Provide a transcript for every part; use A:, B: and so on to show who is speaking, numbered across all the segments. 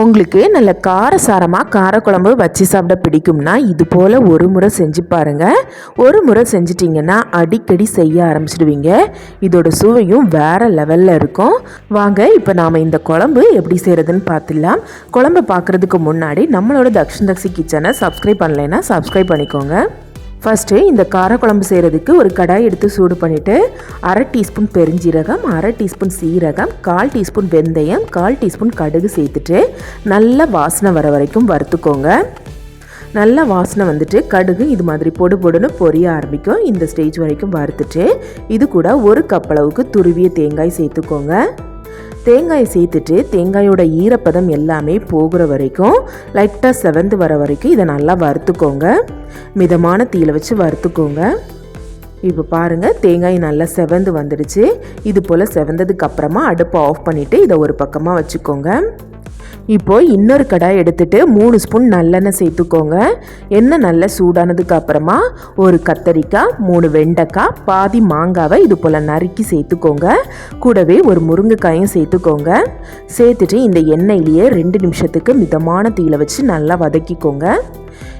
A: உங்களுக்கு நல்ல காரசாரமாக காரக்குழம்பு வச்சு சாப்பிட பிடிக்கும்னா இது போல் ஒரு முறை செஞ்சு பாருங்கள் ஒரு முறை செஞ்சிட்டிங்கன்னா அடிக்கடி செய்ய ஆரம்பிச்சிடுவீங்க. இதோட சுவையும் வேறு லெவலில் இருக்கும். வாங்க இப்போ நாம் இந்த குழம்பு எப்படி செய்கிறதுன்னு பார்த்துடலாம். குழம்பு பார்க்குறதுக்கு முன்னாடி நம்மளோட தக்ஷன் தக்ஷி கிச்சனை சப்ஸ்கிரைப் பண்ணலைன்னா சப்ஸ்கிரைப் பண்ணிக்கோங்க. ஃபஸ்ட்டு இந்த காரக்குழம்பு செய்கிறதுக்கு ஒரு கடாய் எடுத்து சூடு பண்ணிவிட்டு அரை டீஸ்பூன் பெருஞ்சீரகம் அரை டீஸ்பூன் சீரகம் கால் டீஸ்பூன் வெந்தயம் கால் டீஸ்பூன் கடுகு சேர்த்துட்டு நல்லா வாசனை வர வரைக்கும் வறுத்துக்கோங்க. நல்லா வாசனை வந்துட்டு கடுகு இது மாதிரி பொடு பொடுன்னு பொரிய ஆரம்பிக்கும். இந்த ஸ்டேஜ் வரைக்கும் வறுத்துட்டு இது கூட ஒரு கப்பளவுக்கு துருவிய தேங்காய் சேர்த்துக்கோங்க. தேங்காயை சேர்த்துட்டு தேங்காயோட ஈரப்பதம் எல்லாமே போகிற வரைக்கும் லைட்டாக செவந்து வர வரைக்கும் இதை நல்லா வறுத்துக்கோங்க. மிதமான தீயில் வச்சு வறுத்துக்கோங்க. இப்போ பாருங்கள் தேங்காய் நல்லா செவந்து வந்துடுச்சு. இது போல் செவந்ததுக்கு அப்புறமா அடுப்பை ஆஃப் பண்ணிவிட்டு இதை ஒரு பக்கமாக வச்சுக்கோங்க. இப்போ இன்னொரு கடாய் எடுத்துட்டு மூணு ஸ்பூன் நல்லெண்ணெய் சேர்த்துக்கோங்க. எண்ணெய் நல்லா சூடானதுக்கு அப்புறமா ஒரு கத்தரிக்காய் மூணு வெண்டைக்காய் பாதி மாங்காவை இது போல் நறுக்கி சேர்த்துக்கோங்க. கூடவே ஒரு முருங்கைக்காயும் சேர்த்துக்கோங்க. சேர்த்துட்டு இந்த எண்ணெயிலேயே ரெண்டு நிமிஷத்துக்கு மிதமான தீயில வச்சு நல்லா வதக்கிக்கோங்க.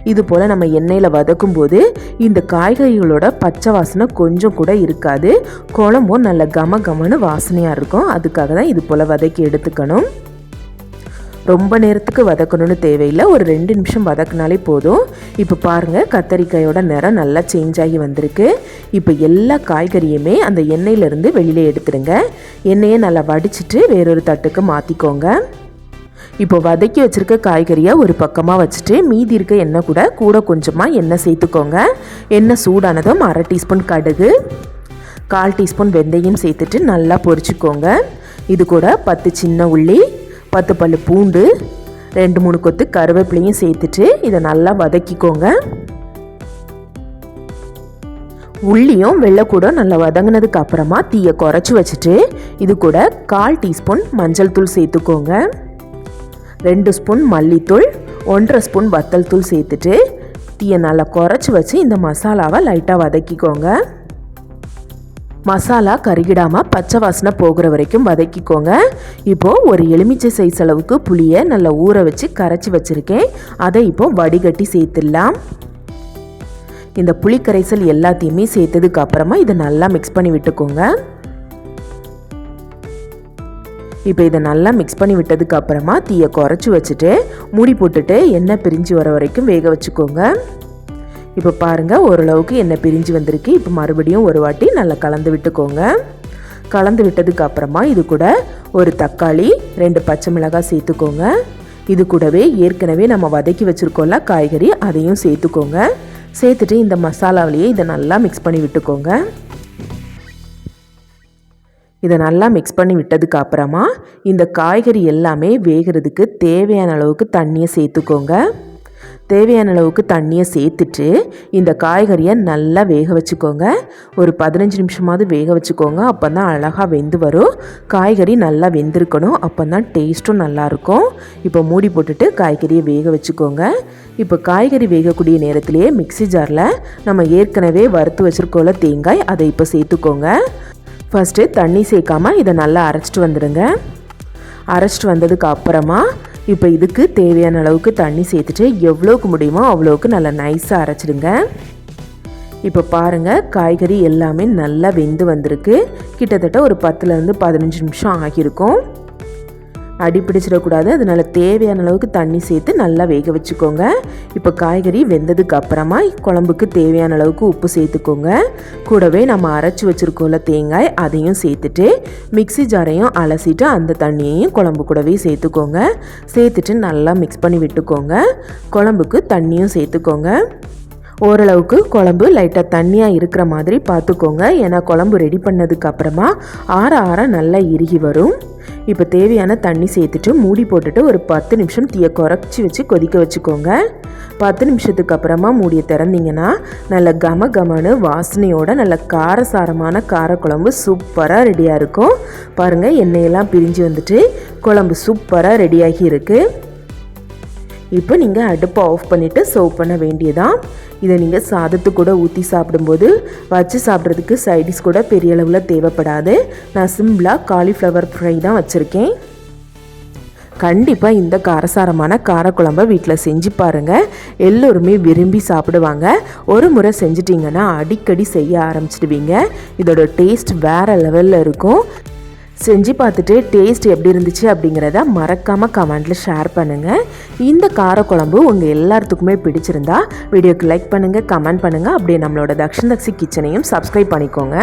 A: இது போல் நம்ம எண்ணெயில் வதக்கும் போது இந்த காய்கறிகளோட பச்சை வாசனை கொஞ்சம் கூட இருக்காது. குழம்பும் நல்ல கம கமன்னு வாசனையாக இருக்கும். அதுக்காக தான் இது போல் வதக்கி எடுத்துக்கணும். ரொம்ப நேரத்துக்கு வதக்கணும்னு தேவையில்லை. ஒரு ரெண்டு நிமிஷம் வதக்குனாலே போதும். இப்போ பாருங்கள் கத்தரிக்காயோட நிறம் நல்லா சேஞ்ச் ஆகி வந்திருக்கு. இப்போ எல்லா காய்கறியுமே அந்த எண்ணெயிலேருந்து வெளியில் எடுத்துடுங்க. எண்ணெயை நல்லா வடிச்சிட்டு வேறொரு தட்டுக்கு மாற்றிக்கோங்க இப்போ வதக்கி வச்சுருக்க காய்கறியை ஒரு பக்கமாக வச்சுட்டு மீதி இருக்க எண்ணெய் கூட கூட கொஞ்சமாக எண்ணெய் சேர்த்துக்கோங்க. எண்ணெய் சூடானதும் அரை டீஸ்பூன் கடுகு கால் டீஸ்பூன் வெந்தயம் சேர்த்துட்டு நல்லா பொரிச்சுக்கோங்க. இது கூட பத்து சின்ன உள்ளி பத்து பல்லு பூண்டு ரெண்டு மூணு கொத்து கருவேப்பிலையும் சேர்த்துட்டு இதை நல்லா வதக்கிக்கோங்க. உள்ளியும் வெள்ளை கூட நல்லா வதங்கினதுக்கு அப்புறமா தீயை குறைச்சி வச்சுட்டு இது கூட கால் டீஸ்பூன் மஞ்சள் தூள் சேர்த்துக்கோங்க. ரெண்டு ஸ்பூன் மல்லித்தூள் ஒன்றரை ஸ்பூன் வத்தல் தூள் சேர்த்துட்டு தீயை நல்லா குறைச்சி வச்சு இந்த மசாலாவை லைட்டாக வதக்கிக்கோங்க. மசாலா கருகிடாமல் பச்சை வாசனை போகிற வரைக்கும் வதக்கிக்கோங்க. இப்போது ஒரு எலுமிச்சை சைஸ் அளவுக்கு புளியை நல்லா ஊற வச்சு கரைச்சி வச்சுருக்கேன். அதை இப்போது வடிகட்டி சேர்த்துடலாம். இந்த புளி கரைசல் எல்லாத்தையுமே சேர்த்ததுக்கு அப்புறமா இதை நல்லா மிக்ஸ் பண்ணி விட்டுக்கோங்க. இப்போ இதை நல்லா மிக்ஸ் பண்ணி விட்டதுக்கு அப்புறமா தீயை குறைச்சி வச்சுட்டு மூடி போட்டுட்டு எண்ணெய் பிரிஞ்சு வர வரைக்கும் வேக வச்சுக்கோங்க. இப்போ பாருங்கள் ஓரளவுக்கு எண்ணெய் பிரிஞ்சு வந்திருக்கு. இப்போ மறுபடியும் ஒரு வாட்டி நல்லா கலந்து விட்டுக்கோங்க. கலந்து விட்டதுக்கு அப்புறமா இது கூட ஒரு தக்காளி ரெண்டு பச்சை மிளகாய் சேர்த்துக்கோங்க. இது கூடவே ஏற்கனவே நம்ம வதக்கி வச்சுருக்கோம்ல காய்கறி அதையும் சேர்த்துக்கோங்க. சேர்த்துட்டு இந்த மசாலாவிலேயே இதை நல்லா மிக்ஸ் பண்ணி விட்டுக்கோங்க. இதை நல்லா மிக்ஸ் பண்ணி விட்டதுக்கு அப்புறமா இந்த காய்கறி எல்லாமே வேகிறதுக்கு தேவையான அளவுக்கு தண்ணியை சேர்த்துக்கோங்க. தேவையான அளவுக்கு தண்ணியை சேர்த்துட்டு இந்த காய்கறியை நல்லா வேக வச்சுக்கோங்க. ஒரு பதினஞ்சு நிமிஷமாவது வேக வச்சுக்கோங்க. அப்போ தான் அழகாக வெந்து வரும். காய்கறி நல்லா வெந்திருக்கணும். அப்போ தான் டேஸ்ட்டும் நல்லாயிருக்கும். இப்போ மூடி போட்டுட்டு காய்கறியை வேக வச்சுக்கோங்க. இப்போ காய்கறி வேகக்கூடிய நேரத்திலேயே மிக்சி ஜாரில் நம்ம ஏற்கனவே வறுத்து வச்சுருக்கோல தேங்காய் அதை இப்போ சேர்த்துக்கோங்க. ஃபஸ்ட்டு தண்ணி சேர்க்காமல் இதை நல்லா அரைச்சிட்டு வந்துடுங்க. அரைச்சிட்டு வந்ததுக்கு அப்புறமா இப்போ இதுக்கு தேவையான அளவுக்கு தண்ணி சேர்த்துட்டு எவ்வளோக்கு முடியுமோ அவ்வளோக்கு நல்லா நைஸாக அரைச்சிடுங்க. இப்போ பாருங்கள் காய்கறி எல்லாமே நல்லா வெந்து வந்திருக்கு. கிட்டத்தட்ட ஒரு பத்துலேருந்து பதினஞ்சு நிமிஷம் ஆகியிருக்கும். அடி பிடிச்சிடக்கூடாது அதனால் தேவையான அளவுக்கு தண்ணி சேர்த்து நல்லா வேக வச்சுக்கோங்க. இப்போ காய்கறி வெந்ததுக்கு அப்புறமா குழம்புக்கு தேவையான அளவுக்கு உப்பு சேர்த்துக்கோங்க. கூடவே நம்ம அரைச்சி வச்சுருக்கோம்ல தேங்காய் அதையும் சேர்த்துட்டு மிக்சி ஜாரையும் அலசிட்டு அந்த தண்ணியையும் குழம்பு கூடவே சேர்த்துக்கோங்க. சேர்த்துட்டு நல்லா மிக்ஸ் பண்ணி விட்டுக்கோங்க. குழம்புக்கு தண்ணியும் சேர்த்துக்கோங்க. ஓரளவுக்கு குழம்பு லைட்டாக தண்ணியாக இருக்கிற மாதிரி பார்த்துக்கோங்க. ஏன்னா குழம்பு ரெடி பண்ணதுக்கு அப்புறமா ஆற ஆற நல்லா இறுகி வரும். இப்போ தேவையான தண்ணி சேர்த்துட்டு மூடி போட்டுட்டு ஒரு பத்து நிமிஷம் தீயை குறைச்சி வச்சு கொதிக்க வச்சுக்கோங்க. பத்து நிமிஷத்துக்கு அப்புறமா மூடியை திறந்தீங்கன்னா நல்ல கம கமனு வாசனையோட நல்ல காரசாரமான காரக்குழம்பு சூப்பராக ரெடியாக இருக்கும். பாருங்கள் எண்ணெயெல்லாம் பிரிஞ்சு வந்துட்டு குழம்பு சூப்பராக ரெடியாகி இருக்குது இப்போ நீங்கள் அடுப்பை ஆஃப் பண்ணிவிட்டு சர்வ் பண்ண வேண்டியதான் இதை நீங்கள் சாதத்து கூட ஊற்றி சாப்பிடும்போது வச்சு சாப்பிட்றதுக்கு சைடிஸ் கூட பெரிய அளவில் தேவைப்படாது. நான் சிம்பிளாக காலிஃப்ளவர் ஃப்ரை தான் வச்சுருக்கேன். கண்டிப்பாக இந்த காரசாரமான காரக்குழம்ப வீட்டில் செஞ்சு பாருங்கள் எல்லோருமே விரும்பி சாப்பிடுவாங்க. ஒரு முறை செஞ்சிட்டிங்கன்னா அடிக்கடி செய்ய ஆரம்பிச்சிடுவீங்க. இதோட டேஸ்ட் வேறு லெவலில் இருக்கும். செஞ்சு பார்த்துட்டு டேஸ்ட் எப்படி இருந்துச்சு அப்படிங்கிறத மறக்காமல் கமெண்ட்டில் ஷேர் பண்ணுங்கள் இந்த காரக்குழம்பு உங்கள் எல்லாத்துக்குமே பிடிச்சிருந்தா வீடியோக்கு லைக் பண்ணுங்கள் கமெண்ட் பண்ணுங்கள் அப்படியே நம்மளோட தக்ஷன் தக்ஷி கிச்சனையும் சப்ஸ்கிரைப் பண்ணிக்கோங்க.